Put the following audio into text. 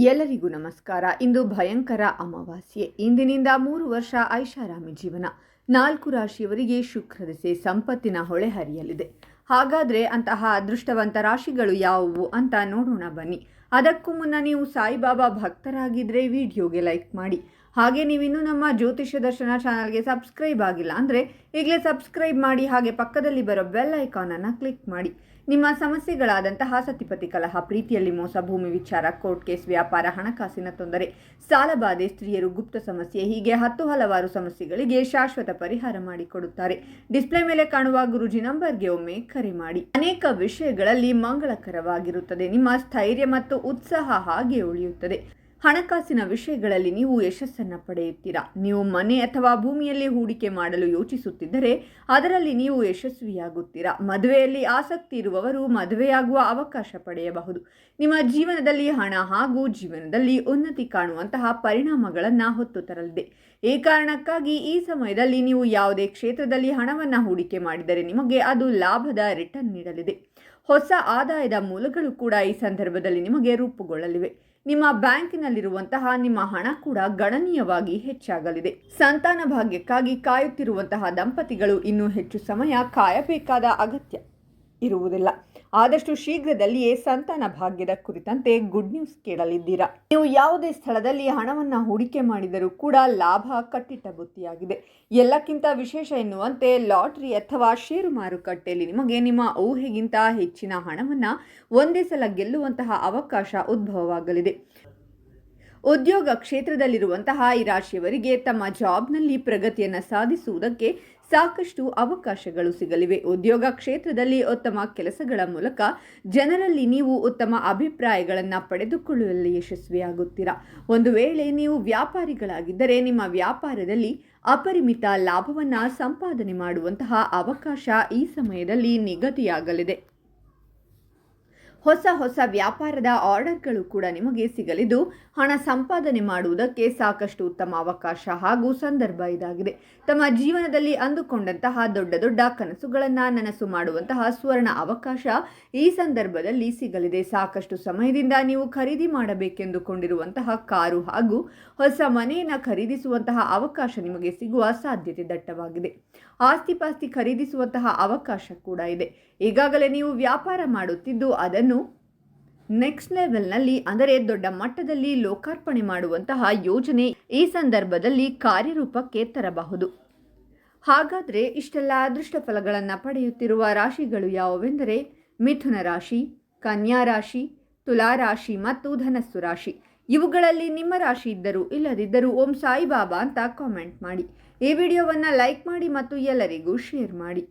ಎಲ್ಲರಿಗೂ ನಮಸ್ಕಾರ. ಇಂದು ಭಯಂಕರ ಅಮಾವಾಸ್ಯೆ. ಇಂದಿನಿಂದ ಮೂರು ವರ್ಷ ಐಷಾರಾಮಿ ಜೀವನ. ನಾಲ್ಕು ರಾಶಿಯವರಿಗೆ ಶುಕ್ರ ದಿಸೆ ಸಂಪತ್ತಿನ ಹೊಳೆ ಹರಿಯಲಿದೆ. ಹಾಗಾದರೆ ಅಂತಹ ಅದೃಷ್ಟವಂತ ರಾಶಿಗಳು ಯಾವುವು ಅಂತ ನೋಡೋಣ ಬನ್ನಿ. ಅದಕ್ಕೂ ಮುನ್ನ ನೀವು ಸಾಯಿಬಾಬಾ ಭಕ್ತರಾಗಿದ್ದರೆ ವಿಡಿಯೋಗೆ ಲೈಕ್ ಮಾಡಿ. ಹಾಗೆ ನೀವಿನ್ನೂ ನಮ್ಮ ಜ್ಯೋತಿಷ್ಯ ದರ್ಶನ ಚಾನಲ್ಗೆ ಸಬ್ಸ್ಕ್ರೈಬ್ ಆಗಿಲ್ಲ ಅಂದರೆ ಈಗಲೇ ಸಬ್ಸ್ಕ್ರೈಬ್ ಮಾಡಿ, ಹಾಗೆ ಪಕ್ಕದಲ್ಲಿ ಬರೋ ಬೆಲ್ ಐಕಾನನ್ನು ಕ್ಲಿಕ್ ಮಾಡಿ. ನಿಮ್ಮ ಸಮಸ್ಯೆಗಳಾದಂತಹ ಸತಿಪತಿ ಕಲಹ, ಪ್ರೀತಿಯಲ್ಲಿ ಮೋಸ, ಭೂಮಿ ವಿಚಾರ, ಕೋರ್ಟ್ ಕೇಸ್, ವ್ಯಾಪಾರ, ಹಣಕಾಸಿನ ತೊಂದರೆ ಸಾಲಬಾಧೆ ಸ್ತ್ರೀಯರು ಗುಪ್ತ ಸಮಸ್ಯೆ, ಹೀಗೆ ಹತ್ತು ಹಲವಾರು ಸಮಸ್ಯೆಗಳಿಗೆ ಶಾಶ್ವತ ಪರಿಹಾರ ಮಾಡಿಕೊಡುತ್ತಾರೆ. ಡಿಸ್ಪ್ಲೇ ಮೇಲೆ ಕಾಣುವ ಗುರುಜಿ ನಂಬರ್ಗೆ ಒಮ್ಮೆ ಕರೆ ಮಾಡಿ. ಅನೇಕ ವಿಷಯಗಳಲ್ಲಿ ಮಂಗಳಕರವಾಗಿರುತ್ತದೆ. ನಿಮ್ಮ ಸ್ಥೈರ್ಯ ಮತ್ತು ಉತ್ಸಾಹ ಹಾಗೆ ಉಳಿಯುತ್ತದೆ. ಹಣಕಾಸಿನ ವಿಷಯಗಳಲ್ಲಿ ನೀವು ಯಶಸ್ಸನ್ನು ಪಡೆಯುತ್ತೀರಾ? ನೀವು ಮನೆ ಅಥವಾ ಭೂಮಿಯಲ್ಲಿ ಹೂಡಿಕೆ ಮಾಡಲು ಯೋಚಿಸುತ್ತಿದ್ದರೆ ಅದರಲ್ಲಿ ನೀವು ಯಶಸ್ವಿಯಾಗುತ್ತೀರಾ? ಮದುವೆಯಲ್ಲಿ ಆಸಕ್ತಿ ಇರುವವರು ಮದುವೆಯಾಗುವ ಅವಕಾಶ ಪಡೆಯಬಹುದು. ನಿಮ್ಮ ಜೀವನದಲ್ಲಿ ಹಣ ಹಾಗೂ ಜೀವನದಲ್ಲಿ ಉನ್ನತಿ ಕಾಣುವಂತಹ ಪರಿಣಾಮಗಳನ್ನು ಹೊತ್ತು ತರಲಿದೆ. ಈ ಕಾರಣಕ್ಕಾಗಿ ಈ ಸಮಯದಲ್ಲಿ ನೀವು ಯಾವುದೇ ಕ್ಷೇತ್ರದಲ್ಲಿ ಹಣವನ್ನು ಹೂಡಿಕೆ ಮಾಡಿದರೆ ನಿಮಗೆ ಅದು ಲಾಭದ ರಿಟರ್ನ್ ನೀಡಲಿದೆ. ಹೊಸ ಆದಾಯದ ಮೂಲಗಳು ಕೂಡ ಈ ಸಂದರ್ಭದಲ್ಲಿ ನಿಮಗೆ ರೂಪುಗೊಳ್ಳಲಿವೆ. ನಿಮ್ಮ ಬ್ಯಾಂಕಿನಲ್ಲಿರುವಂತಹ ನಿಮ್ಮ ಹಣ ಕೂಡ ಗಣನೀಯವಾಗಿ ಹೆಚ್ಚಾಗಲಿದೆ. ಸಂತಾನ ಭಾಗ್ಯಕ್ಕಾಗಿ ಕಾಯುತ್ತಿರುವಂತಹ ದಂಪತಿಗಳು ಇನ್ನೂ ಹೆಚ್ಚು ಸಮಯ ಕಾಯಬೇಕಾದ ಅಗತ್ಯ ಇರುವುದಿಲ್ಲ. ಆದಷ್ಟು ಶೀಘ್ರದಲ್ಲಿಯೇ ಸಂತಾನ ಭಾಗ್ಯದ ಕುರಿತಂತೆ ಗುಡ್ ನ್ಯೂಸ್ ಕೇಳಲಿದ್ದೀರಾ? ನೀವು ಯಾವುದೇ ಸ್ಥಳದಲ್ಲಿ ಹಣವನ್ನು ಹೂಡಿಕೆ ಮಾಡಿದರೂ ಕೂಡ ಲಾಭ ಕಟ್ಟಿಟ್ಟ ಬುತ್ತಿಯಾಗಿದೆ. ಎಲ್ಲಕ್ಕಿಂತ ವಿಶೇಷ ಎನ್ನುವಂತೆ ಲಾಟರಿ ಅಥವಾ ಷೇರು ಮಾರುಕಟ್ಟೆಯಲ್ಲಿ ನಿಮಗೆ ನಿಮ್ಮ ಊಹೆಗಿಂತ ಹೆಚ್ಚಿನ ಹಣವನ್ನು ಒಂದೇ ಸಲ ಗೆಲ್ಲುವಂತಹ ಅವಕಾಶ ಉದ್ಭವವಾಗಲಿದೆ. ಉದ್ಯೋಗ ಕ್ಷೇತ್ರದಲ್ಲಿರುವಂತಹ ಈ ರಾಶಿಯವರಿಗೆ ತಮ್ಮ ಜಾಬ್ನಲ್ಲಿ ಪ್ರಗತಿಯನ್ನು ಸಾಧಿಸುವುದಕ್ಕೆ ಸಾಕಷ್ಟು ಅವಕಾಶಗಳು ಸಿಗಲಿವೆ. ಉದ್ಯೋಗ ಕ್ಷೇತ್ರದಲ್ಲಿ ಉತ್ತಮ ಕೆಲಸಗಳ ಮೂಲಕ ಜನರಲ್ಲಿ ನೀವು ಉತ್ತಮ ಅಭಿಪ್ರಾಯಗಳನ್ನು ಪಡೆದುಕೊಳ್ಳುವಲ್ಲಿ ಯಶಸ್ವಿಯಾಗುತ್ತೀರಾ? ಒಂದು ವೇಳೆ ನೀವು ವ್ಯಾಪಾರಿಗಳಾಗಿದ್ದರೆ ನಿಮ್ಮ ವ್ಯಾಪಾರದಲ್ಲಿ ಅಪರಿಮಿತ ಲಾಭವನ್ನು ಸಂಪಾದನೆ ಮಾಡುವಂತಹ ಅವಕಾಶ ಈ ಸಮಯದಲ್ಲಿ ನಿಗದಿಯಾಗಲಿದೆ. ಹೊಸ ಹೊಸ ವ್ಯಾಪಾರದ ಆರ್ಡರ್ಗಳು ಕೂಡ ನಿಮಗೆ ಸಿಗಲಿದ್ದು, ಹಣ ಸಂಪಾದನೆ ಮಾಡುವುದಕ್ಕೆ ಸಾಕಷ್ಟು ಉತ್ತಮ ಅವಕಾಶ ಹಾಗೂ ಸಂದರ್ಭ ಇದಾಗಿದೆ. ತಮ್ಮ ಜೀವನದಲ್ಲಿ ಅಂದುಕೊಂಡಂತಹ ದೊಡ್ಡ ದೊಡ್ಡ ಕನಸುಗಳನ್ನು ನನಸು ಮಾಡುವಂತಹ ಸುವರ್ಣ ಅವಕಾಶ ಈ ಸಂದರ್ಭದಲ್ಲಿ ಸಿಗಲಿದೆ. ಸಾಕಷ್ಟು ಸಮಯದಿಂದ ನೀವು ಖರೀದಿ ಮಾಡಬೇಕೆಂದುಕೊಂಡಿರುವಂತಹ ಕಾರು ಹಾಗೂ ಹೊಸ ಮನೆಯನ್ನು ಖರೀದಿಸುವಂತಹ ಅವಕಾಶ ನಿಮಗೆ ಸಿಗುವ ಸಾಧ್ಯತೆ ದಟ್ಟವಾಗಿದೆ. ಆಸ್ತಿ ಪಾಸ್ತಿ ಖರೀದಿಸುವಂತಹ ಅವಕಾಶ ಕೂಡ ಇದೆ. ಈಗಾಗಲೇ ನೀವು ವ್ಯಾಪಾರ ಮಾಡುತ್ತಿದ್ದು ಅದನ್ನು ನೆಕ್ಸ್ಟ್ ಲೆವೆಲ್ನಲ್ಲಿ ಅಂದರೆ ದೊಡ್ಡ ಮಟ್ಟದಲ್ಲಿ ಲೋಕಾರ್ಪಣೆ ಮಾಡುವಂತಹ ಯೋಜನೆ ಈ ಸಂದರ್ಭದಲ್ಲಿ ಕಾರ್ಯರೂಪಕ್ಕೆ ತರಬಹುದು. ಹಾಗಾದರೆ ಇಷ್ಟೆಲ್ಲ ಅದೃಷ್ಟ ಫಲಗಳನ್ನು ಪಡೆಯುತ್ತಿರುವ ರಾಶಿಗಳು ಯಾವುವೆಂದರೆ ಮಿಥುನ ರಾಶಿ, ಕನ್ಯಾ ರಾಶಿ, ತುಲಾ ರಾಶಿ ಮತ್ತು ಧನಸ್ಸು ರಾಶಿ. ಇವುಗಳಲ್ಲಿ ನಿಮ್ಮ ರಾಶಿ ಇದ್ದರೂ ಇಲ್ಲದಿದ್ದರೂ ಓಂ ಸಾಯಿಬಾಬಾ ಅಂತ ಕಾಮೆಂಟ್ ಮಾಡಿ. ಈ ವಿಡಿಯೋವನ್ನು ಲೈಕ್ ಮಾಡಿ ಮತ್ತು ಎಲ್ಲರಿಗೂ ಶೇರ್ ಮಾಡಿ.